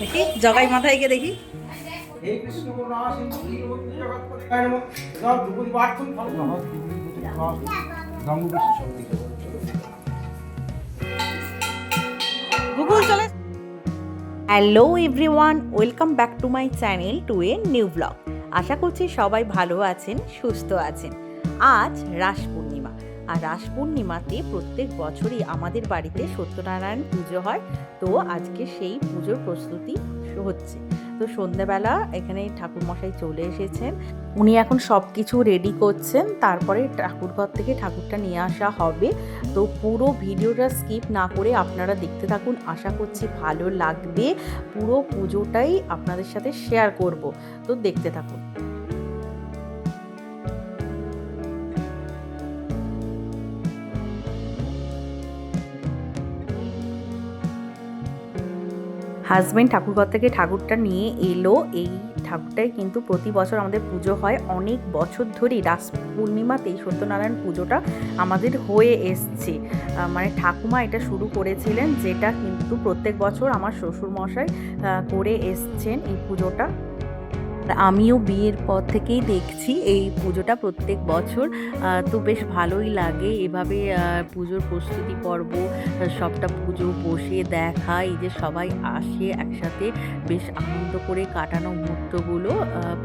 দেখি জগাই মাথায় গিয়ে দেখি। Hello everyone welcome back to my channel to a new blog আশা করছি সবাই ভালো আছেন সুস্থ আছেন। আজ রাস পূর্ণিমা। আর রাস পূর্ণিমাতে প্রত্যেক বছরই আমাদের বাড়িতে সত্যনারায়ণ পুজো হয়। তো আজকে সেই পুজোর প্রস্তুতি হচ্ছে। তো সন্ধেবেলা এখানে ঠাকুরমশাই চলে এসেছেন। উনি এখন সব কিছু রেডি করছেন। তারপরে ঠাকুরঘর থেকে ঠাকুরটা নিয়ে আসা হবে। তো পুরো ভিডিওটা স্কিপ না করে আপনারা দেখতে থাকুন। আশা করছি ভালো লাগবে। পুরো পুজোটাই আপনাদের সাথে শেয়ার করব। তো দেখতে থাকুন। হাজবেন্ড ঠাকুরঘর থেকে ঠাকুরটা নিয়ে এলো। এই ঠাকুরটাই কিন্তু প্রতি বছর আমাদের পুজো হয়। অনেক বছর ধরেই রাস পূর্ণিমাতেই সত্যনারায়ণ পুজোটা আমাদের হয়ে এসছে। মানে ঠাকুমা এটা শুরু করেছিলেন, যেটা কিন্তু প্রত্যেক বছর আমার শ্বশুরমশাই করে এসছেন এই পুজোটা। আর আমিও বিয়ের পর থেকেই দেখছি এই পুজোটা প্রত্যেক বছর। তো বেশ ভালোই লাগে এভাবে পুজোর প্রস্তুতি পর্ব সবটা পুজো বসে দেখা, এই যে সবাই আসে একসাথে, বেশ আনন্দ করে কাটানো মুহূর্তগুলো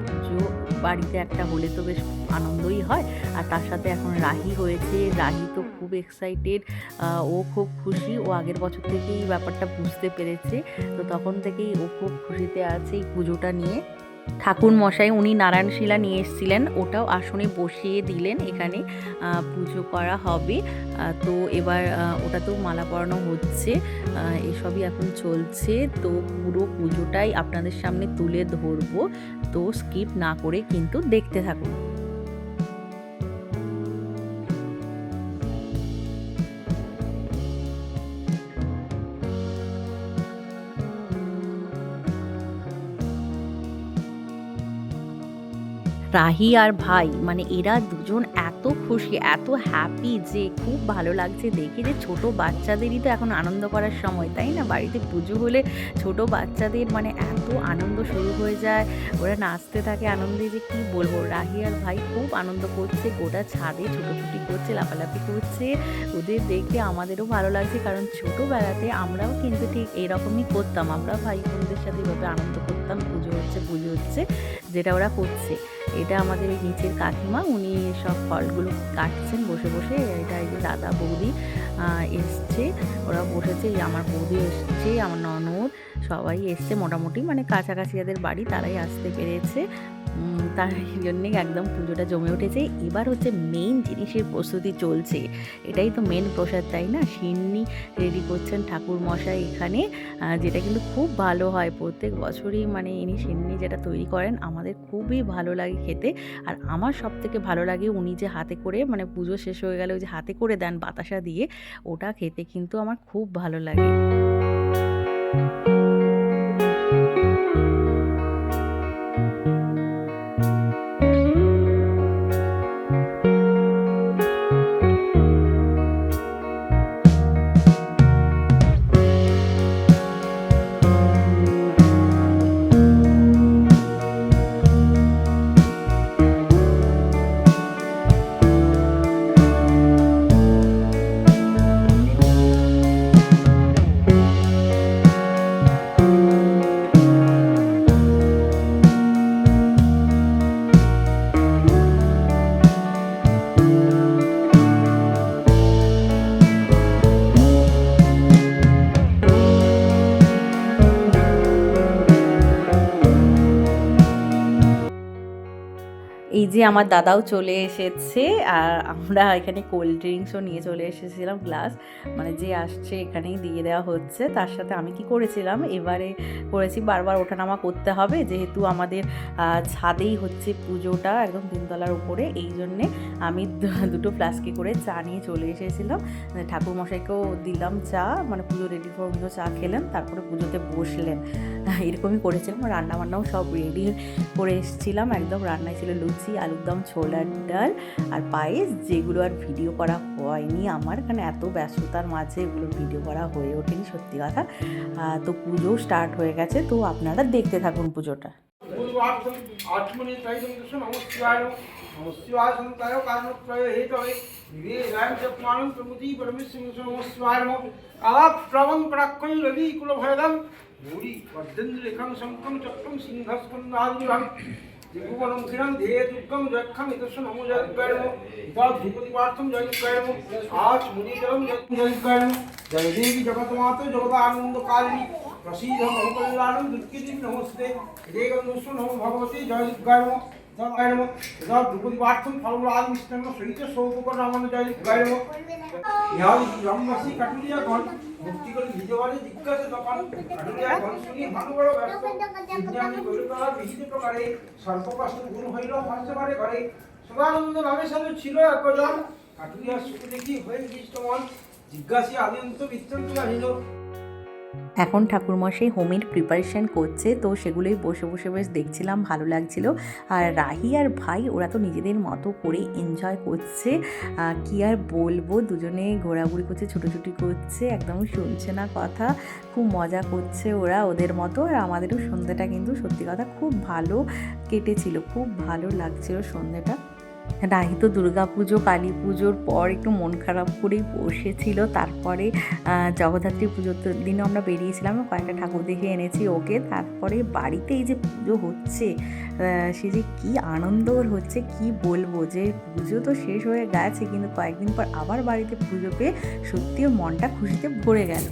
পুজো বাড়িতে একটা হলে তো বেশ আনন্দই হয়। আর তার সাথে এখন রাহি হয়েছে, রাহি তো খুব এক্সাইটেড ও খুব খুশি, ও আগের বছর থেকেই ব্যাপারটা বুঝতে পেরেছে। তো তখন থেকেই ও খুব খুশিতে আছে এই পুজোটা নিয়ে। ঠাকুর মশাই উনি নারায়ণ শিলা নিয়ে এসেছিলেন, ওটাও আসনে বসিয়ে দিলেন, এখানে পুজো করা হবে। তো এবার ওটা তো মালা পরানো হচ্ছে এসবই এখন চলছে, তো পুরো পুজোটাই আপনাদের সামনে তুলে ধরবো, তো স্কিপ না করে কিন্তু দেখতে থাকুন। রাহি আর ভাই মানে এরা দুজন এত খুশি, এত হ্যাপি যে খুব ভালো লাগছে দেখে যে ছোট বাচ্চাদেরই তো এখন আনন্দ করার সময়, তাই না? বাড়িতে পুজো হলে ছোট বাচ্চাদের মানে এত আনন্দ শুরু হয়ে যায়, ওরা নাচতে থাকে আনন্দে যে কী বলব? রাহি আর ভাই খুব আনন্দ করছে, গোটা ছাদে ছুটোছুটি করছে, লাফালাফি করছে, ওদের দেখে আমাদেরও ভালো লাগছে, কারণ ছোটোবেলাতে আমরাও কিন্তু ঠিক এরকমই করতাম, আমরা ভাই বোনদের সাথে এভাবে আনন্দ করতাম, পুজো হচ্ছে পুজো হচ্ছে, যেটা ওরা করছে। এটা আমাদের নিচের কাকিমা উনি সব ফলগুলো কাটছেন বসে বসে এটা দাদা বৌদি এসছে। ওরা বসেছে আমার বৌদি এসছে, আমার ননদ, সবাই এসছে। মোটামুটি মানে কাছাকাছি যাদের বাড়ি তারাই আসতে পেরেছে। তার জন্যে একদম পুজোটা জমে উঠেছে। এবার হচ্ছে মেইন জিনিসের প্রস্তুতি চলছে। এটাই তো মেন প্রসাদ, তাই না? সিন্নি রেডি করছেন ঠাকুর মশাই এখানে। যেটা কিন্তু খুব ভালো হয়। প্রত্যেক বছরই মানে ইনি সিন্নি যেটা তৈরি করেন, আমাদের খুবই ভালো লাগে খেতে। আর আমার সব থেকে ভালো লাগে উনি যে হাতে করে মানে পুজো শেষ হয়ে গেলে ওই যে হাতে করে দেন বাতাসা দিয়ে ওটা খেতে কিন্তু আমার খুব ভালো লাগে। যে আমার দাদাও চলে এসেছে আর আমরা এখানে কোল্ড ড্রিঙ্কসও নিয়ে চলে এসেছিলাম গ্লাস। মানে যে আসছে এখানেই দিয়ে দেওয়া হচ্ছে। তার সাথে আমি কি করেছিলাম? এবারে করেছি বারবার ওঠানামা করতে হবে। যেহেতু আমাদের ছাদেই হচ্ছে পুজোটা একদম তিনতলার উপরে, এই জন্যে আমি দুটো ফ্লাস্কে করে চা নিয়ে চলে এসেছিলাম। ঠাকুরমশাইকেও দিলাম চা মানে পুজো রেডি ফর পুজো চা খেলেন, তারপরে পুজোতে বসলেন। এরকমই করেছিলাম রান্না বান্নাও সব রেডি করে এসেছিলাম। একদম রান্নায় ছিল লুচি আলুর দম ছোলার ডাল আর পায়েস, যেগুলো আর ভিডিও করা হয়নি আমার, কারণ এত ব্যস্ততার মাঝে এগুলো ভিডিও করা হয়ে ওঠেনি, সত্যি কথা। তো পুজো স্টার্ট হয়ে গেছে, তো আপনারা দেখতে থাকুন পুজোটা। রবি কুলভয়দম ভূরি বদ্ধেন্দ্রেখং শঙ্কং চক্রং সিংহস্কন্দাদিভাং ত্রিভুবনম दिगुगणं खिणं ध्येयदुर्गं जक्षं इतस्य नमो जयगणो उपाधुपतिपार्थं जयगणो आज मुनिजलं जयगणो जय देवी जगतमाते जगदानन्दकारिणी, प्रसीदं नमो कल्याणं दुर्गिदिं नमस्ते हृदयगं नमो भगवते जयगणो জয় দুর্গায় নমঃ ইহাও গ্রামবাসী, কাটুলিয়া ঘন মুক্তি করে ভিজবারে জিজ্ঞাসা তখন কাটুলিয়া ঘন শুনি ভানু বড় ব্যস্ত বিজ্ঞানী প্রকারে সর্বকাষ্ট গুণ হইল হর্ষবারে ঘরে। সদানন্দ নামে সাধু ছিল একজন। কাটুলিয়া সুখ দেখি হয়ে দৃষ্ট মন জিজ্ঞাসী আদিন্ত বৃত্তান্ত জানিল। এখন ঠাকুরমশাই হোমের প্রিপারেশন করছে, তো সেগুলোই বসে বসে বেশ দেখছিলাম, ভালো লাগছিল। আর রাহি আর ভাই, ওরা তো নিজেদের মতো করে এনজয় করছে। কি আর বলব, দুজনে ঘোরাঘুরি করছে, ছুটোছুটি করছে, একদম শুনছে না কথা। খুব মজা করছে ওরা ওদের মতো, আর আমাদেরও সন্ধ্যাটা কিন্তু সত্যি কথা খুব ভালো কেটেছিল, খুব ভালো লাগছিল সন্ধ্যাটা। রাহি তো দুর্গা পুজো কালী পুজোর পর একটু মন খারাপ করেই বসেছিল। তারপরে জগদ্ধাত্রী পুজোর দিনও আমরা বেরিয়েছিলাম, কয়েকটা ঠাকুর দেখে এনেছি ওকে। তারপরে বাড়িতে এই যে পুজো হচ্ছে সে যে কী আনন্দ হচ্ছে, কি বলব যে পুজো তো শেষ হয়ে গেছে, কিন্তু কয়েকদিন পর আবার বাড়িতে পুজো পেয়ে সত্যি মনটা খুশিতে ভরে গেল।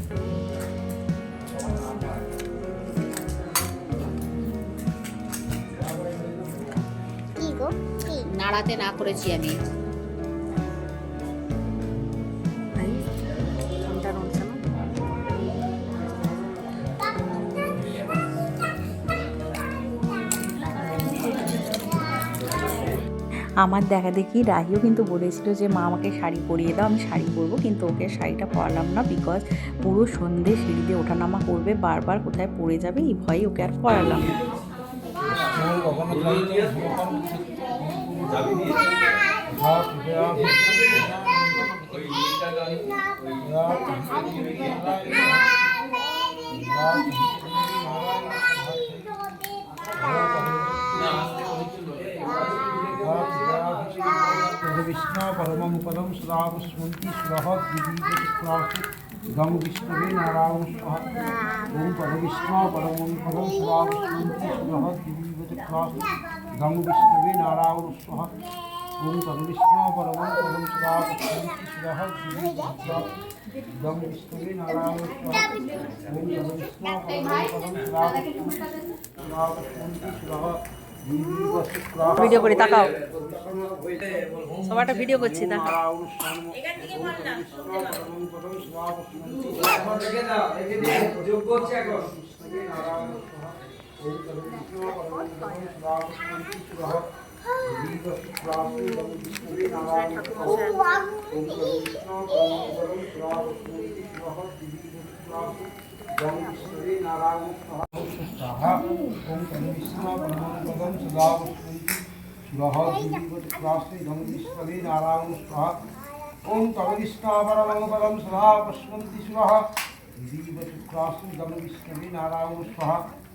নাড়াতে না করেছি আমি। আমার দেখা দেখি রাহিও কিন্তু বলেছিল যে মা আমাকে শাড়ি পরিয়ে দাও আমি শাড়ি পরবো। কিন্তু ওকে শাড়িটা পরালাম না বিকজ পুরো সন্ধে সিঁড়ি দিয়ে ওঠানামা করবে বারবার কোথায় পড়ে যাবে এই ভয়ে ওকে আর পরালাম না। विष्णु परमं पदं श्रावस्मन्ति स्वः गम विष्णवे नारायण स्वः ओम परविष्णु परमं पदं श्रावस्मन्ति स्वः गम विष्णवे नारायण स्वः ओम परविष्णु परमं पदं श्रावस्मन्ति स्वः गम विष्णवे नारायण स्वः ओम परविष्णु परमं पदं श्रावस्मन्ति स्वः ভিডিও করে তাকাও সবাইটা ভিডিও করছি তা যোগ করছে এখন ओम कवरिष्ठावरमंगलम सदा पश्वंति सुरः। दिवीवचुक्रासु दमनिष्णवे नारायण स्वाहा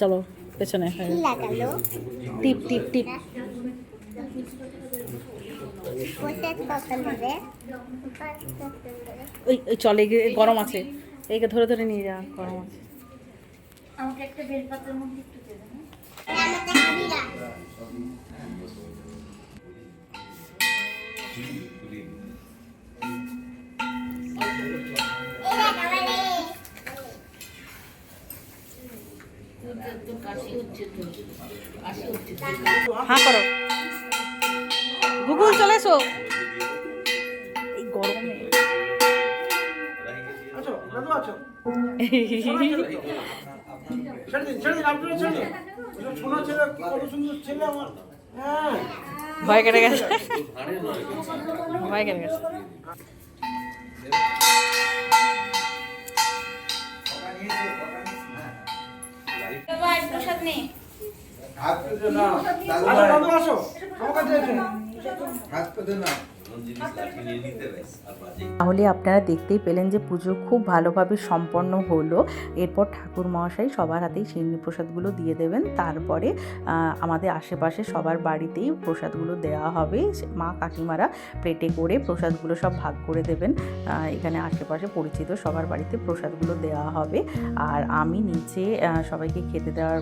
চলো পেছনে। টিপ টিপ টিপ। ওই ওই চলে গরম আছে। এইকে ধরে ধরে নিয়ে যা গরম আছে। আমাকে একটা বেলপাতার মধ্যে একটু দেবে হ্যাঁ করো। গুগল চলে এসো। এই গরমে। আমার। হ্যাঁ। ভয় কেটে গেছে। ভয় কেটে গেছে। আচ্ছা দাদু আসো। আমার কাছে এসো তাহলে আপনারা দেখতেই পেলেন যে পুজো খুব ভালোভাবে সম্পন্ন হলো। এরপর ঠাকুর মহাশয় সবার হাতেই সিন্নি প্রসাদগুলো দিয়ে দেবেন। তারপরে আমাদের আশেপাশে সবার বাড়িতেই প্রসাদগুলো দেওয়া হবে। সে- মা কাকিমারা প্লেটে করে প্রসাদগুলো সব ভাগ করে দেবেন। এখানে আশেপাশে পরিচিত সবার বাড়িতে প্রসাদগুলো দেওয়া হবে। আর আমি নিচে সবাইকে খেতে দেওয়ার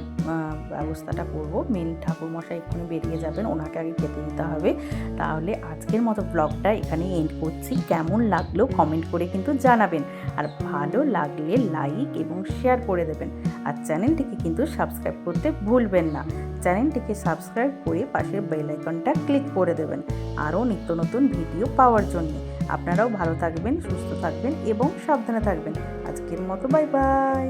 ব্যবস্থাটা করব। মেন ঠাকুর মশাই এক্ষুনি বেরিয়ে যাবেন। ওনাকে আগে খেতে দিতে হবে। তাহলে আজকের মতো ব্লগটা এখানে এন্ড করছি। কেমন লাগল কমেন্ট করে কিন্তু জানাবেন। আর ভালো লাগলে লাইক এবং শেয়ার করে দেবেন। আর চ্যানেলটিকে কিন্তু সাবস্ক্রাইব করতে ভুলবেন না। চ্যানেলটিকে সাবস্ক্রাইব করে পাশের বেল আইকনটা ক্লিক করে দেবেন। আরও নিত্য নতুন ভিডিও পাওয়ার জন্য। আপনারাও ভালো থাকবেন, সুস্থ থাকবেন এবং সাবধানে থাকবেন। আজকের মতো বাই বাই